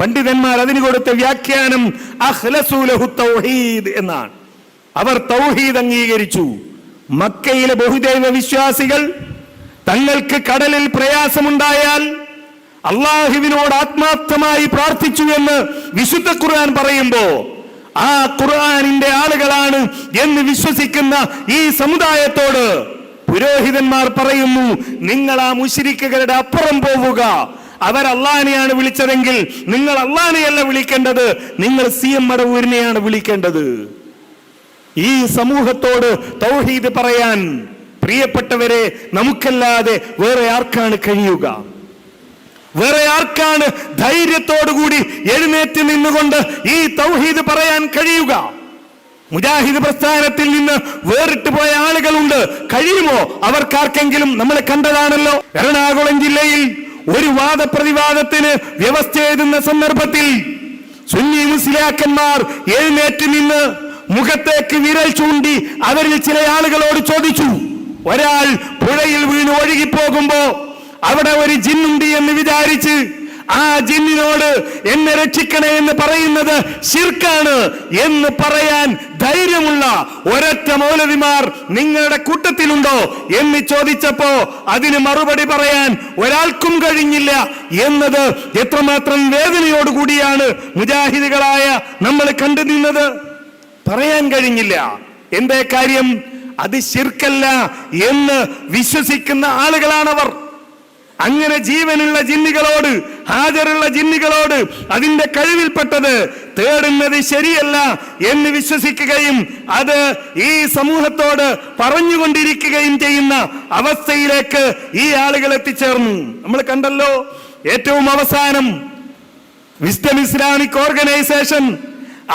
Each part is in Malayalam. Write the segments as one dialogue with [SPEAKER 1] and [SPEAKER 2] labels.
[SPEAKER 1] പണ്ഡിതന്മാർ അതിന് കൊടുത്ത വ്യാഖ്യാനം തൗഹീദ് എന്നാണ്. അവർ തൗഹീദ് അംഗീകരിച്ചു. മക്കയിലെ ബഹുദൈവ വിശ്വാസികൾ തങ്ങൾക്ക് കടലിൽ പ്രയാസമുണ്ടായാൽ അള്ളാഹുവിനോട് ആത്മാർത്ഥമായി പ്രാർത്ഥിച്ചു എന്ന് വിശുദ്ധ ഖുർആൻ പറയുമ്പോ ആ ഖുർആാനിന്റെ ആളുകളാണ് എന്ന് വിശ്വസിക്കുന്ന ഈ സമുദായത്തോട് പുരോഹിതന്മാർ പറയുന്നു നിങ്ങൾ ആ മുശിരിക്കുകളുടെ അപ്പുറം പോവുക. അവർ അള്ളാനെയാണ് വിളിച്ചതെങ്കിൽ നിങ്ങൾ അള്ളാനെയല്ല വിളിക്കേണ്ടത് നിങ്ങൾ സി എം മടവൂരിനെയാണ് വിളിക്കേണ്ടത്. ഈ സമൂഹത്തോട് തൗഹീദ് പറയാൻ പ്രിയപ്പെട്ടവരെ നമുക്കല്ലാതെ വേറെ ആർക്കാണ് കഴിയുക? വേറെ ആർക്കാണ് ധൈര്യത്തോടുകൂടി എഴുന്നേറ്റ് നിന്നുകൊണ്ട് ഈ തൗഹീദ് പറയാൻ കഴിയുക? മുജാഹിദ് പ്രസ്ഥാനത്തിൽ നിന്ന് വേറിട്ട് പോയ ആളുകളുണ്ട്. കഴിയുമോ? അവർക്കാർക്കെങ്കിലും നമ്മളെ കണ്ടതാണല്ലോ. എറണാകുളം ജില്ലയിൽ ഒരു വാദപ്രതിവാദത്തിന് വ്യവസ്ഥ എഴുതുന്ന സന്ദർഭത്തിൽ സുന്നി മുസ്ലിയാക്കന്മാർ എഴുന്നേറ്റ് നിന്ന് മുഖത്തേക്ക് വിരൽ ചൂണ്ടി അവരിൽ ചില ആളുകളോട് ചോദിച്ചു ഒരാൾ പുഴയിൽ വീണ് ഒഴുകിപ്പോകുമ്പോ അവിടെ ഒരു ജിന്നുണ്ട് എന്ന് വിചാരിച്ച് ആ ജിന്നിനോട് എന്നെ രക്ഷിക്കണേ എന്ന് പറയുന്നത് ശിർക്കാണ് എന്ന് പറയാൻ ധൈര്യമുള്ള ഒരൊറ്റ മൗലവിമാർ നിങ്ങളുടെ കൂട്ടത്തിലുണ്ടോ എന്ന് ചോദിച്ചപ്പോ അതിന് മറുപടി പറയാൻ ഒരാൾക്കും കഴിഞ്ഞില്ല എന്നത് എത്രമാത്രം വേദനയോടുകൂടിയാണ് മുജാഹിദുകളായ നമ്മൾ കണ്ടു നിന്നത്. പറയാൻ കഴിഞ്ഞില്ല. എന്തേ കാര്യം? അത് ശിർക്കല്ല എന്ന് വിശ്വസിക്കുന്ന ആളുകളാണവർ. അങ്ങനെ ജീവനുള്ള ജിന്നുകളോട് ഹാജരുള്ള ജിന്നികളോട് അതിന്റെ കഴിവിൽപ്പെട്ടത് തേടുന്നത് ശരിയല്ല എന്ന് വിശ്വസിക്കുകയും അത് ഈ സമൂഹത്തോട് പറഞ്ഞുകൊണ്ടിരിക്കുകയും ചെയ്യുന്ന അവസ്ഥയിലേക്ക് ഈ ആളുകൾ എത്തിച്ചേർന്നു. നമ്മൾ കണ്ടല്ലോ ഏറ്റവും അവസാനം വിസ്ഡം ഇസ്ലാമിക് ഓർഗനൈസേഷൻ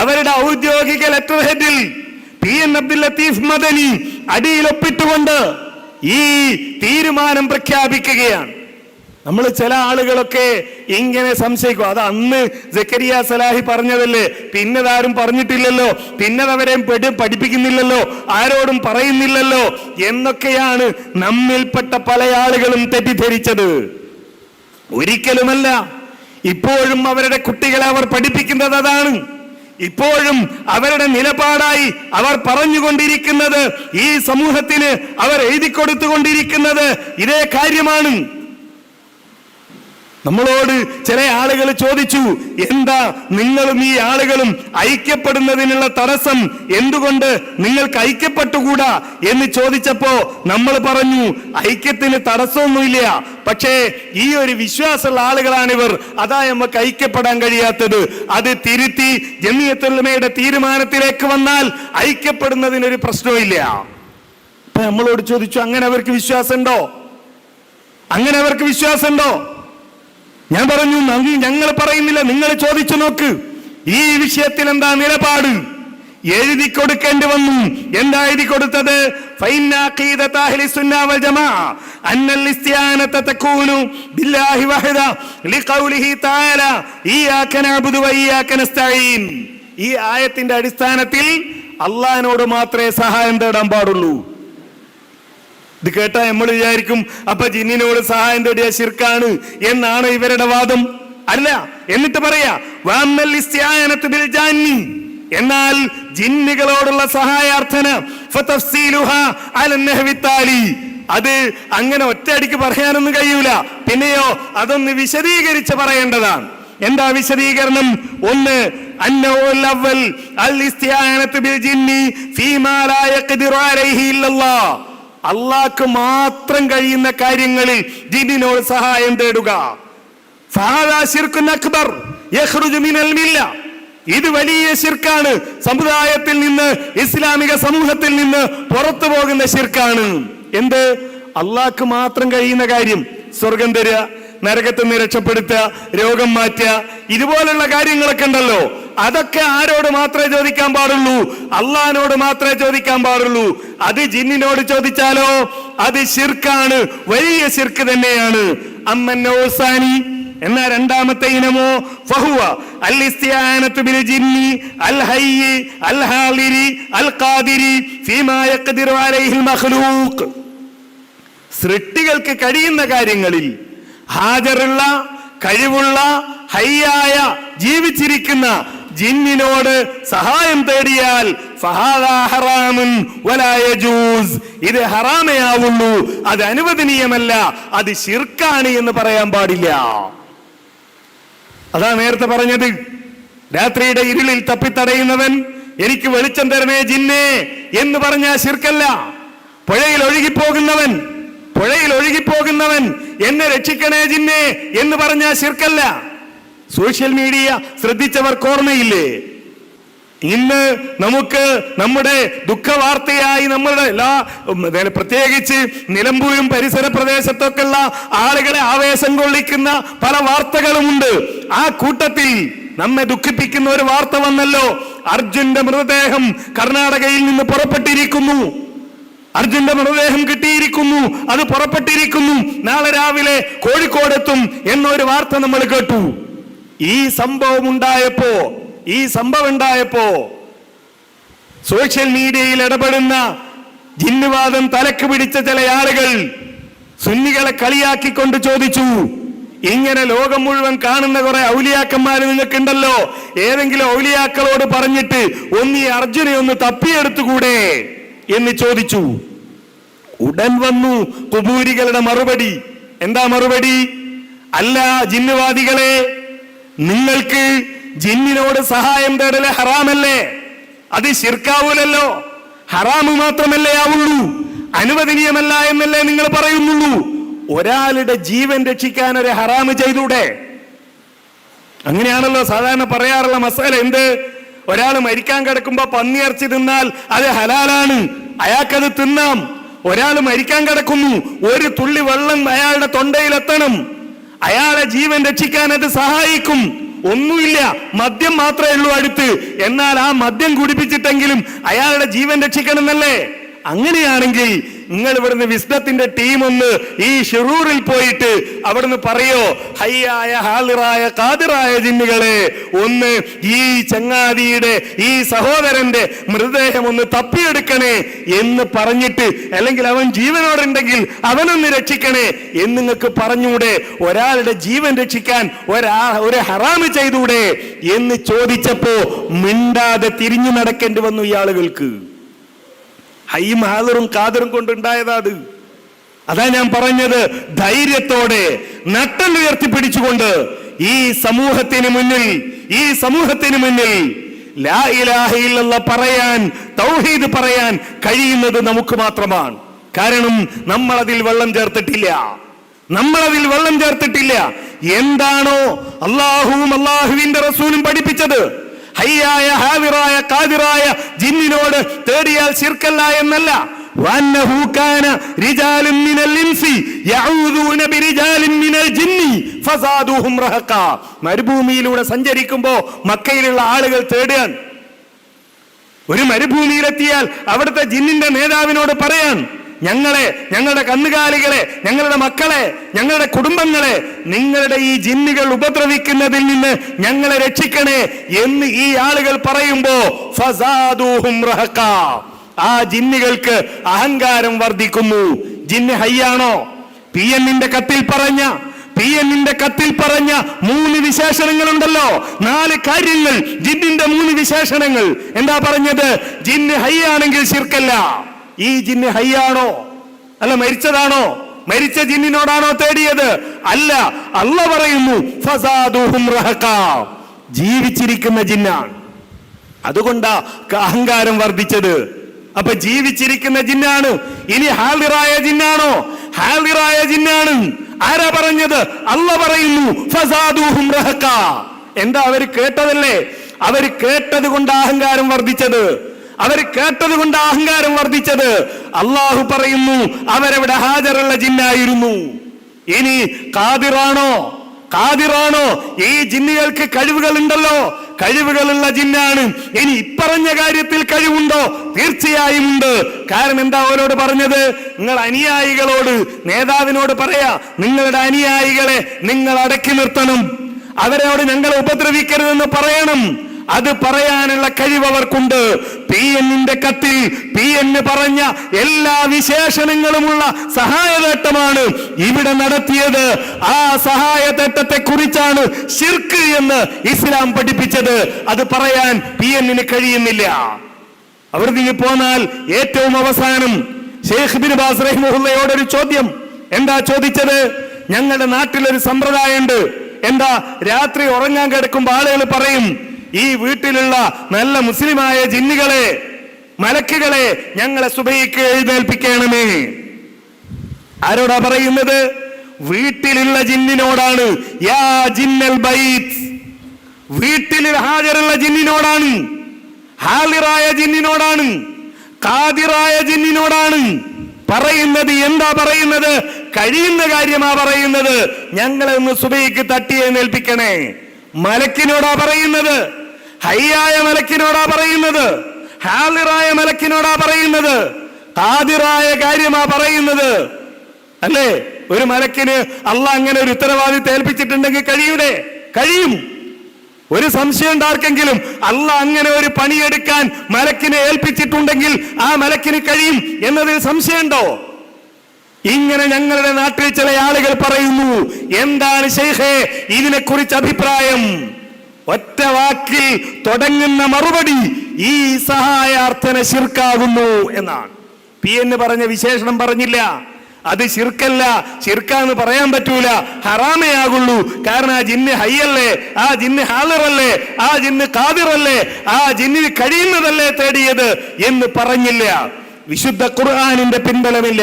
[SPEAKER 1] അവരുടെ ഔദ്യോഗിക ലെറ്റർ ഹെഡിൽ പി എൻ അബ്ദുൽ ലത്തീഫ് മദനി അടിയിലൊപ്പിട്ടുകൊണ്ട് ഈ തീരുമാനം പ്രഖ്യാപിക്കുകയാണ്. നമ്മൾ ചില ആളുകളൊക്കെ ഇങ്ങനെ സംശയിക്കും. അത് അന്ന് ജക്കരിയ സലാഹി പറഞ്ഞതല്ലേ? പിന്നതാരും പറഞ്ഞിട്ടില്ലല്ലോ. പിന്നതവരെയും പെടും പഠിപ്പിക്കുന്നില്ലല്ലോ. ആരോടും പറയുന്നില്ലല്ലോ. എന്നൊക്കെയാണ് നമ്മിൽപ്പെട്ട പല ആളുകളും തെറ്റിദ്ധരിച്ചത്. ഒരിക്കലുമല്ല. ഇപ്പോഴും അവരുടെ കുട്ടികളെ അവർ പഠിപ്പിക്കുന്നത് അതാണ്. ഇപ്പോഴും അവരുടെ നിലപാടായി അവർ പറഞ്ഞുകൊണ്ടിരിക്കുന്നത് ഈ സമൂഹത്തിന് അവർ എഴുതി കൊടുത്തുകൊണ്ടിരിക്കുന്നത് ഇതേ കാര്യമാണ്. നമ്മളോട് ചില ആളുകൾ ചോദിച്ചു എന്താ നിങ്ങളും ഈ ആളുകളും ഐക്യപ്പെടുന്നതിനുള്ള തടസ്സം എന്തുകൊണ്ട് നിങ്ങൾക്ക് ഐക്യപ്പെട്ടുകൂടാ? എന്ന് ചോദിച്ചപ്പോ നമ്മൾ പറഞ്ഞു ഐക്യത്തിന് തടസ്സമൊന്നുമില്ല. പക്ഷേ ഈ ഒരു വിശ്വാസമുള്ള ആളുകളാണിവർ. അതാ നമുക്ക് ഐക്യപ്പെടാൻ കഴിയാത്തത്. അത് തിരുത്തി ജമിയത്തുള്ളമയുടെ തീരുമാനത്തിലേക്ക് വന്നാൽ ഐക്യപ്പെടുന്നതിനൊരു പ്രശ്നമില്ല അപ്പൊ നമ്മളോട് ചോദിച്ചു അങ്ങനെ അവർക്ക് വിശ്വാസമുണ്ടോ? അങ്ങനെ അവർക്ക് വിശ്വാസമുണ്ടോ? ഞാൻ പറഞ്ഞു നന്ദി ഞങ്ങൾ പറയുന്നില്ല. നിങ്ങൾ ചോദിച്ചു നോക്ക്. ഈ വിഷയത്തിൽ എന്താ നിലപാട്? എഴുതി കൊടുക്കേണ്ടി വന്നു. എന്താ എഴുതി കൊടുത്തത്? ഈ ആയത്തിന്റെ അടിസ്ഥാനത്തിൽ അള്ളഹാനോട് മാത്രമേ സഹായം തേടാൻ പാടുള്ളൂ. ഇത് കേട്ടാ നമ്മൾ വിചാരിക്കും അപ്പൊ ജിന്നിനോട് സഹായം തേടിയ ശിർക്കാണ് എന്നാണ് ഇവരുടെ വാദം. അല്ല എന്നിട്ട് പറയാ എന്നാൽ ജിന്നുകളോടുള്ള സഹായാർത്ഥന അത് അങ്ങനെ ഒറ്റയടിക്ക് പറയാനൊന്നും കഴിയൂല. പിന്നെയോ അതൊന്ന് വിശദീകരിച്ച് പറയേണ്ടതാണ്. എന്താ വിശദീകരണം? ഒന്ന് അന്നൗൽ അള്ളാഹ്ക്ക് മാത്രം കഴിയുന്ന കാര്യങ്ങളിൽ ദീനിനോട് സഹായം തേടുക. അക്ബർ ഇത് വലിയ ശിർക്കാണ്. സമുദായത്തിൽ നിന്ന് ഇസ്ലാമിക സമൂഹത്തിൽ നിന്ന് പുറത്തു പോകുന്ന ശിർക്കാണ്. എന്ത്? അള്ളാക്ക് മാത്രം കഴിയുന്ന കാര്യം. സ്വർഗം തരിക നരകത്തിൽ നിന്ന് രക്ഷപ്പെടുത്തുക രോഗം മാറ്റുക ഇതുപോലുള്ള കാര്യങ്ങളൊക്കെ ഉണ്ടല്ലോ. അതൊക്കെ ആരോട് മാത്രമേ ചോദിക്കാൻ പാടുള്ളൂ? അള്ളഹാനോട് മാത്രമേ ചോദിക്കാൻ പാടുള്ളൂ. അത് ജിന്നിനോട് ചോദിച്ചാലോ? അത് ശിർക്കാണ്. വലിയ ശിർക്ക് തന്നെയാണ്. അമ്മന്നോസാനി എന്നാ രണ്ടാമത്തെ ഇനമോ? ഫഹുവ. ബിൽ ജിന്നി അലൈഹിൽ സൃഷ്ടികൾക്ക് കഴിയുന്ന കാര്യങ്ങളിൽ ഹാജറുള്ള കഴിവുള്ള ഹയ്യായ ജീവിച്ചിരിക്കുന്ന ജിന്നിനോട് സഹായം തേടിയാൽ. ഇത് ഹറാമയാവുള്ളൂ അത് അനുവദനീയമല്ല. അത് ശിർക്കാണ് എന്ന് പറയാൻ പാടില്ല. അതാ നേരത്തെ പറഞ്ഞത്. രാത്രിയുടെ ഇരുളിൽ തപ്പിത്തടയുന്നവൻ എനിക്ക് വെളിച്ചം തരണേ ജിന്നേ എന്ന് പറഞ്ഞ ശിർക്കല്ല. പുഴയിൽ ഒഴുകിപ്പോകുന്നവൻ പുഴയിൽ ഒഴുകിപ്പോകുന്നവൻ എന്നെ രക്ഷിക്കണേ ജിന്നേ എന്ന് പറഞ്ഞ ശിർക്കല്ല. സോഷ്യൽ മീഡിയ ശ്രദ്ധിച്ചവർക്ക് ഓർമ്മയില്ലേ? ഇന്ന് നമുക്ക് നമ്മുടെ ദുഃഖവാർത്തയായി നമ്മുടെ എല്ലാ പ്രത്യേകിച്ച് നിലമ്പൂരും പരിസര പ്രദേശത്തൊക്കെ ഉള്ള ആളുകളെ ആവേശം കൊള്ളിക്കുന്ന പല വാർത്തകളുമുണ്ട്. ആ കൂട്ടത്തിൽ നമ്മെ ദുഃഖിപ്പിക്കുന്ന ഒരു വാർത്ത വന്നല്ലോ. അർജുന്റെ മൃതദേഹം കർണാടകയിൽ നിന്ന് പുറപ്പെട്ടിരിക്കുന്നു. അർജുന്റെ മൃതദേഹം കിട്ടിയിരിക്കുന്നു. അത് പുറപ്പെട്ടിരിക്കുന്നു. നാളെ രാവിലെ കോഴിക്കോടെത്തും എന്നൊരു വാർത്ത നമ്മൾ കേട്ടു. ഈ സംഭവം ഉണ്ടായപ്പോ ഈ സംഭവം ഉണ്ടായപ്പോ സോഷ്യൽ മീഡിയയിൽ ഇടപെടുന്ന ജിന്നുവാദം തലക്ക് പിടിച്ച ചില ആളുകൾ സുന്നികളെ കളിയാക്കിക്കൊണ്ട് ചോദിച്ചു ഇങ്ങനെ ലോകം മുഴുവൻ കാണുന്ന കുറെ ഔലിയാക്കന്മാര് നിങ്ങൾക്കുണ്ടല്ലോ ഏതെങ്കിലും ഔലിയാക്കളോട് പറഞ്ഞിട്ട് ഒന്ന് ഈ അർജുനെ ഒന്ന് തപ്പിയെടുത്തുകൂടെ? എന്ന് ചോദിച്ചു. ഉടൻ വന്നു കുബൂരികളുടെ മറുപടി. എന്താ മറുപടി? അല്ല ജിന്നുവാദികളെ നിങ്ങൾക്ക് ജിന്നിനോട് സഹായം തേടൽ ഹറാമല്ലേ? അത് ശിർക്കാവൂലല്ലോ. ഹറാമ് മാത്രമല്ലേ ആവുള്ളൂ. അനുവദനീയമല്ല എന്നല്ലേ നിങ്ങൾ പറയുന്നുള്ളൂ. ഒരാളുടെ ജീവൻ രക്ഷിക്കാൻ ഒരു ഹറാമ് ചെയ്തൂടെ? അങ്ങനെയാണല്ലോ സാധാരണ പറയാറുള്ള മസാല എന്ത്? ഒരാൾ മരിക്കാൻ കിടക്കുമ്പോ പന്നിയിറച്ചി തിന്നാൽ അത് ഹലാലാണ്. അയാൾക്കത് തിന്നാം. ഒരാൾ മരിക്കാൻ കിടക്കുന്നു. ഒരു തുള്ളി വെള്ളം അയാളുടെ തൊണ്ടയിലെത്തണം. അയാളെ ജീവൻ രക്ഷിക്കാൻ അത് സഹായിക്കും. ഒന്നുമില്ല മദ്യം മാത്രമേ ഉള്ളൂ അടുത്ത്. എന്നാൽ ആ മദ്യം കുടിപ്പിച്ചിട്ടെങ്കിലും അയാളുടെ ജീവൻ രക്ഷിക്കണമെന്നല്ലേ? അങ്ങനെയാണെങ്കിൽ നിങ്ങൾ ഇവിടുന്ന് വിസ്ഡത്തിന്റെ ടീം ഒന്ന് ഈ ഷിറൂറിൽ പോയിട്ട് അവിടുന്ന് പറയോ ഹയ്യായ ഹാളിറായ കാതിറായ ജിന്നുകളെ ഒന്ന് ഈ ചങ്ങാതിയുടെ ഈ സഹോദരന്റെ മൃതദേഹം ഒന്ന് തപ്പിയെടുക്കണേ എന്ന് പറഞ്ഞിട്ട് അല്ലെങ്കിൽ അവൻ ജീവനോടുണ്ടെങ്കിൽ അവനൊന്ന് രക്ഷിക്കണേ എന്ന് നിങ്ങൾക്ക് പറഞ്ഞൂടെ ഒരാളുടെ ജീവൻ രക്ഷിക്കാൻ ഒരാ ഒരു ഹറാമ് ചെയ്തൂടെ എന്ന് ചോദിച്ചപ്പോ മിണ്ടാതെ തിരിഞ്ഞു നടക്കേണ്ടി വന്നു ഈ ആളുകൾക്ക്. ഹയ്യും ഹാദറും കാതറും കൊണ്ടുണ്ടായതാ അത് അതാ ഞാൻ പറഞ്ഞത് ധൈര്യത്തോടെ നട്ടൽ ഉയർത്തിപ്പിടിച്ചുകൊണ്ട് ഈ സമൂഹത്തിന് മുന്നിൽ ഈ സമൂഹത്തിന് മുന്നിൽ ലാ പറയാൻ തൗഹീദ് പറയാൻ കഴിയുന്നത് നമുക്ക് മാത്രമാണ്. കാരണം നമ്മൾ അതിൽ വെള്ളം ചേർത്തിട്ടില്ല. നമ്മൾ അതിൽ വെള്ളം ചേർത്തിട്ടില്ല. എന്താണോ അള്ളാഹുവും അള്ളാഹുവിന്റെ റസൂലും പഠിപ്പിച്ചത്. ഹയ്യായ ഹാവിറായ കാതിറായ ജിന്നിനോട് തേടിയാൽ ശിർക്കല്ല എന്നല്ല وأنه كان رجال من الإنس يعوذون برجال من الجن فزادوهم رهقا മരുഭൂമിയിലൂടെ സഞ്ചരിക്കുമ്പോ മക്കയിലുള്ള ആളുകൾ തേടുകയാണ് ഒരു മരുഭൂമിയിലെത്തിയാൽ അവിടുത്തെ ജിന്നിന്റെ നേതാവിനോട് പറയാൻ ഞങ്ങളെ ഞങ്ങളുടെ കന്നുകാലികളെ ഞങ്ങളുടെ മക്കളെ ഞങ്ങളുടെ കുടുംബങ്ങളെ നിങ്ങളുടെ ഈ ജിന്നുകൾ ഉപദ്രവിക്കുന്നതിൽ നിന്ന് ഞങ്ങളെ രക്ഷിക്കണേ എന്ന് ഈ ആളുകൾ പറയുമ്പോ. ആ ജിന്നുകൾക്ക് അഹങ്കാരം വർദ്ധിക്കുന്നു. ജിന്ന് ഹയ്യാണോ? പി എന്നിന്റെ കത്തിൽ പറഞ്ഞ പി എന്നിന്റെ കത്തിൽ പറഞ്ഞ മൂന്ന് വിശേഷണങ്ങളുണ്ടല്ലോ. നാല് കാര്യങ്ങൾ ജിന്നിന്റെ മൂന്ന് വിശേഷണങ്ങൾ. എന്താ പറഞ്ഞത്? ജിന്ന് ഹയ്യാണെങ്കിൽ ശിർക്കല്ല. ഈ ജിന്ന് ഹയ്യാണോ? അല്ല മരിച്ചതാണോ? മരിച്ച ജിന്നിനോടാണോ തേടിയത്? അല്ല അല്ല പറയുന്നു. ജീവിച്ചിരിക്കുന്ന ജിന്നാണ്. അതുകൊണ്ടാ അഹങ്കാരം വർദ്ധിച്ചത്. അപ്പൊ ജീവിച്ചിരിക്കുന്ന ജിന്നാണ്. ഇനി ഹാളിറായ ജിന്നാണോ? ഹാളിറായ ജിന്നാണ്. ആരാ പറഞ്ഞത്? അല്ല പറയുന്നു ഫസാദൂഹും. എന്താ അവർ കേട്ടതല്ലേ? അവർ കേട്ടത് കൊണ്ട് അഹങ്കാരം വർദ്ധിച്ചത്. അവർ കേട്ടത് കൊണ്ട് അഹങ്കാരം വർദ്ധിച്ചത്. അള്ളാഹു പറയുന്നു അവരവിടെ ഹാജറുള്ള ജിന്നായിരുന്നു. ഇനി കാതിറാണോ? കാതിറാണോ? ഈ ജിന്നുകൾക്ക് കഴിവുകൾ ഉണ്ടല്ലോ കഴിവുകളുള്ള ജിന്നാണ്. ഇനി ഇപ്പറഞ്ഞ കാര്യത്തിൽ കഴിവുണ്ടോ? തീർച്ചയായും ഉണ്ട്. കാരണം എന്താ അവരോട് പറഞ്ഞത്? നിങ്ങൾ അനുയായികളോട് നേതാവിനോട് പറയാ നിങ്ങളുടെ അനുയായികളെ നിങ്ങൾ അടക്കി നിർത്തണം. അവരോട് ഞങ്ങളെ ഉപദ്രവിക്കരുതെന്ന് പറയണം. അത് പറയാനുള്ള കഴിവ് അവർക്കുണ്ട് പി എന്നിന്റെ കത്തിൽ പി എന്ന് പറഞ്ഞ എല്ലാ വിശേഷണങ്ങളുമുള്ള സഹായതേട്ടമാണ് ഇവിടെ നടത്തിയത്. ആ സഹായതേട്ടത്തെ കുറിച്ചാണ് ഷിർക്ക് എന്ന് ഇസ്ലാം പഠിപ്പിച്ചത്. അത് പറയാൻ പി എന്നിന് കഴിയുന്നില്ല. അവർ നീ പോന്നാൽ ഏറ്റവും അവസാനം ഷെയ്ഖ് ബിൻ ബാസ് റഹിമുള്ളയോട് ഒരു ചോദ്യം. എന്താ ചോദിച്ചത്? ഞങ്ങളുടെ നാട്ടിലൊരു സമ്പ്രദായമുണ്ട്. എന്താ രാത്രി ഉറങ്ങാൻ കിടക്കുമ്പോൾ ആളുകൾ പറയും ഈ വീട്ടിലുള്ള നല്ല മുസ്ലിമായ ജിന്നുകളെ മലക്കുകളെ ഞങ്ങളെ സുബൈക്ക് എഴുന്നേൽപ്പിക്കണമേ. ആരോടാ പറയുന്നത്? വീട്ടിലുള്ള ജിന്നിനോടാണ്. യാ ജിന്നൽ വീട്ടിൽ ഹാജരുള്ള ജിന്നിനോടാണ്. ഹാലിറായ ജിന്നിനോടാണ്. കാതിറായ ജിന്നിനോടാണ്. പറയുന്നത് എന്താ പറയുന്നത്? കഴിയുന്ന കാര്യമാ പറയുന്നത്. ഞങ്ങളെ ഒന്ന് സുബൈക്ക് തട്ടി എഴുന്നേൽപ്പിക്കണേ. മലക്കിനോടാ പറയുന്നത്? ഹയ്യായ മലക്കിനോടാ പറയുന്നത് ഹാലിറായ മലക്കിനോടാ പറയുന്നത് കാതിറായ കാര്യമാ പറയുന്നത്. അല്ലേ? ഒരു മലക്കിന് അല്ല അങ്ങനെ ഒരു ഉത്തരവാദിത്തം ഏൽപ്പിച്ചിട്ടുണ്ടെങ്കിൽ കഴിയൂടെ? കഴിയും. ഒരു സംശയം ഉണ്ടാർക്കെങ്കിലും അല്ല അങ്ങനെ ഒരു പണിയെടുക്കാൻ മലക്കിനെ ഏൽപ്പിച്ചിട്ടുണ്ടെങ്കിൽ ആ മലക്കിന് കഴിയും എന്നതിൽ സംശയമുണ്ടോ? ഇങ്ങനെ ഞങ്ങളുടെ നാട്ടിൽ ചില ആളുകൾ പറയുന്നു എന്താണ് ശൈഖേ ഇതിനെക്കുറിച്ച് അഭിപ്രായം? ഒറ്റ വാക്കിൽ തുടങ്ങുന്ന മറുപടി ഈ സഹായാർത്ഥന ശിർക്കാകുന്നു എന്നാണ്. പി എന്ന് പറഞ്ഞ വിശേഷണം പറഞ്ഞില്ല. അത് ശിർക്കല്ല. ശിർക്കാന്ന് പറയാൻ പറ്റൂല. ഹറാമയാകുള്ളൂ. കാരണം ആ ജിന്ന് ഹയ്യല്ലേ ആ ജിന്ന് ഹാലറല്ലേ ആ ജിന്ന് കാതിറല്ലേ ആ ജിന്നിന് കഴിയുന്നതല്ലേ തേടിയത് എന്ന് പറഞ്ഞില്ല. വിശുദ്ധ ഖുർആാനിന്റെ പിൻബലമില്ല.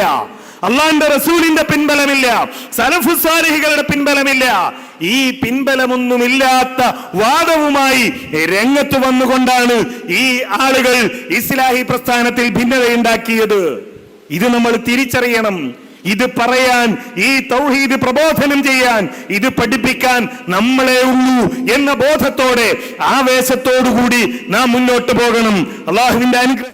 [SPEAKER 1] അള്ളാന്റെ റസൂലിന്റെ പിൻബലമില്ല. സലഫുസാലിഹികളുടെ പിൻബലമില്ല. ഈ പിൻബലമൊന്നുമില്ലാത്ത വാദവുമായി രംഗത്ത് വന്നുകൊണ്ടാണ് ഈ ആളുകൾ ഇസ്ലാഹി പ്രസ്ഥാനത്തിൽ ഭിന്നതയുണ്ടാക്കിയത്. ഇത് നമ്മൾ തിരിച്ചറിയണം. ഇത് പറയാൻ ഈ തൗഹീദ് പ്രബോധനം ചെയ്യാൻ ഇത് പഠിപ്പിക്കാൻ നമ്മളെ ഉള്ളൂ എന്ന ബോധത്തോടെ ആവേശത്തോടുകൂടി നാം മുന്നോട്ട് പോകണം. അള്ളാഹുവിന്റെ അനുഗ്രഹം